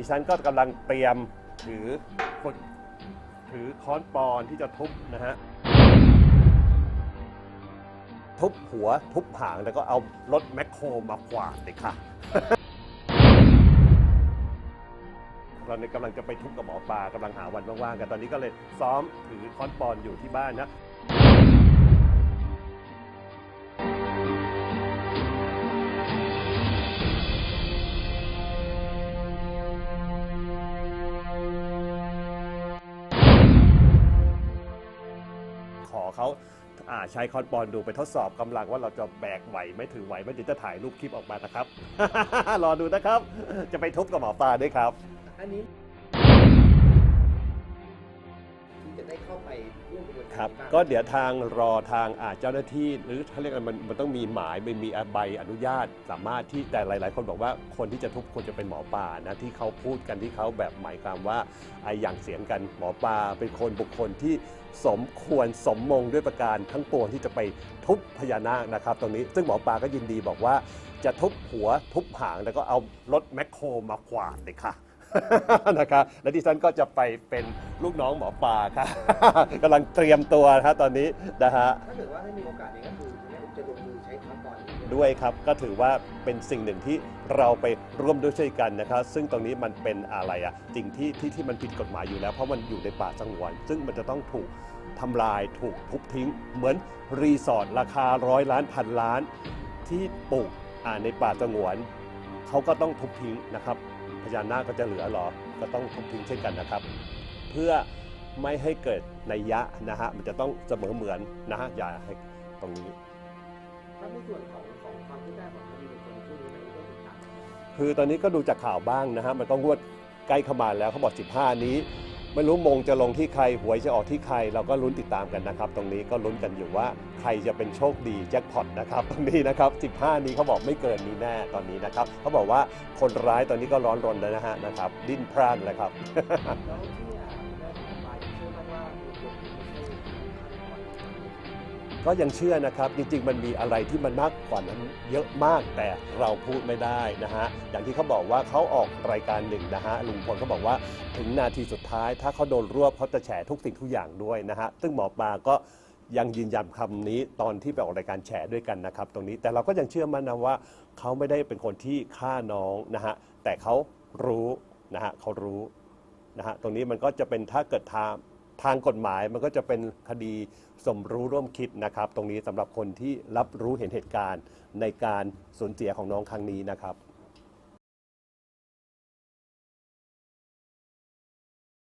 ดิฉันก็กำลังเตรียมถือฝึกถือค้อนปอนที่จะทุบนะฮะ ทุบหัวทุบหางแล้วก็เอารถแมคโครมากวาดเลยค่ะ ตอนนี้กำลังจะไปทุบกับหมอปลากำลังหาวันว่างๆกัน ตอนนี้ก็เลยซ้อมถือค้อนปอนอยู่ที่บ้านนะ เขาใช้คอนบอลดูไปทดสอบกำลังว่าเราจะแบกไหวไม่ถือไหวไม่เดี๋ยวจะถ่ายรูปคลิปออกมานะครับ รอดูนะครับ จะไปทุบกับหมอปลาด้วยครับ อันนี้ จะได้เข้าไปร่วมกระบวนการครับนี้างก็เดี๋ยวทางรอทางอาเจ้าหน้าที่หรือเขาเรียกอะไรมันมันต้องมีหมายไม่มีใบอนุญาต สามารถที่แต่หลาย ๆ คนบอกว่าคนที่จะทุบควรจะเป็นหมอปลานะที่เขาพูดกันที่เขาแบบหมายความว่าไอ้อย่างเสียงกันหมอปลาเป็นคนบุคคลที่สมควรสมมงด้วยประการทั้งปวงที่จะไปทุบพญานาคนะครับ ตรงนี้ซึ่งหมอปลาก็ยินดีบอกว่าจะทุบหัวทุบหางแล้วก็เอารถแมคโครมากวาดเลยค่ะ นะครับและดิฉันก็จะไปเป็นลูกน้องหมอปลาค่ะกำลังเตรียมตัวนะครับตอนนี้นะฮะ ถ้าเกิดว่าให้มีโอกาสเนี่ยก็คือแม่จะลงมือใช้คำก่อนนี้ ด้วยครับก็ถือว่าเป็นสิ่งหนึ่งที่เราไปร่วมด้วยช่วยกันนะครับ ซึ่งตรงนี้มันเป็นอะไรอะสิ่งที่ที่ที่มันผิดกฎหมายอยู่แล้ว เพราะมันอยู่ในป่าสงวน ซึ่งมันจะต้องถูกทำลายถูกทุบทิ้ง เหมือนรีสอร์ทราคาร้อยล้านพันล้าน ที่ปลูกอ่าในป่าสงวนเขาก็ต้องทุบทิ้งนะครับพ ญานาคก็จะเหลือหรอ ก็ต้องทุบทิ้งเช่นกันนะครับ เพื่อไม่ให้เกิดนัยยะนะฮะมันจะต้องเสมอเหมือนนะฮะอย่าให้ตรงนี้ถ้าในส่วนของของความคืบหน้าของคดีในส่วนช่วงนี้มันก็ติดตามคือตอนนี้ก็ดูจากข่าวบ้างนะฮะมันก็งวดใกล้เข้ามาแล้วเขาบอก 15 นี้ ไม่รู้มงจะลงที่ใครหวยจะออกที่ใคร เราก็ลุ้นติดตามกันนะครับ ตรงนี้ก็ลุ้นกันอยู่ว่าใครจะเป็นโชคดีแจ็คพอตนะครับตรงนี้นะครับ 15 นี้เขาบอกไม่เกินนี้แน่ตอนนี้นะครับเขาบอกว่าคนร้ายตอนนี้ก็ร้อนรนแล้วนะฮะนะครับ ดิ้นพร่านแลยครับ ก็ยังเชื่อนะครับจริงๆ มันมีอะไรที่มันมากกว่านั้นเยอะมากแต่เราพูดไม่ได้นะฮะอย่างที่เขาบอกว่าเขาออกรายการหนึ่งนะฮะลุงพลเขาบอกว่าถึงนาทีสุดท้าย ถ้าเขาโดนรวบเขาจะแฉทุกสิ่งทุกอย่างด้วยนะฮะซึ่งหมอปลาก็ยังยืนยันคำนี้ตอนที่ไปออกรายการแฉด้วยกันนะครับ ตรงนี้แต่เราก็ยังเชื่อมั่นนะว่าเขาไม่ได้เป็นคนที่ฆ่าน้องนะฮะแต่เขารู้นะฮะเขารู้นะฮะตรงนี้มันก็จะเป็นถ้าเกิดทา ทางกฎหมายมันก็จะเป็นคดีสมรู้ร่วมคิดนะครับ ตรงนี้สำหรับคนที่รับรู้เห็นเหตุการณ์ในการสูญเสียของน้องครั้งนี้นะครับ